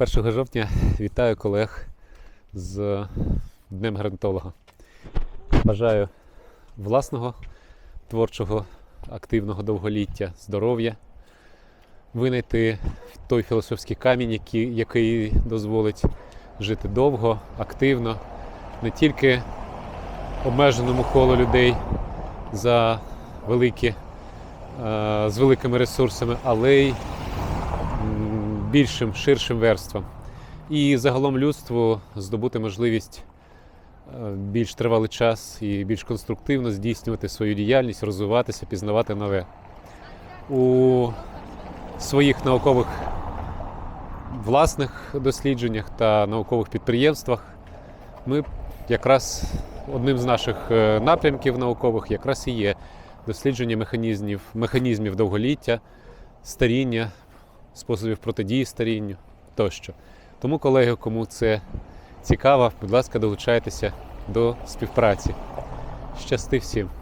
1 жовтня вітаю колег з Днем геронтолога. Бажаю власного творчого, активного довголіття, здоров'я, винайти той філософський камінь, який, який дозволить жити довго, активно, не тільки обмеженому колу людей за великі, е, з великими ресурсами, але й більшим, ширшим верствам. І загалом людству здобути можливість е, більш тривалий час і більш конструктивно здійснювати свою діяльність, розвиватися, пізнавати нове. У своїх наукових власних дослідженнях та наукових підприємствах ми якраз одним з наших е, напрямків наукових якраз і є дослідження механізмів, механізмів довголіття, старіння, способів протидії старінню тощо. Тому, колеги, кому це цікаво, будь ласка, долучайтеся до співпраці. Щасти всім!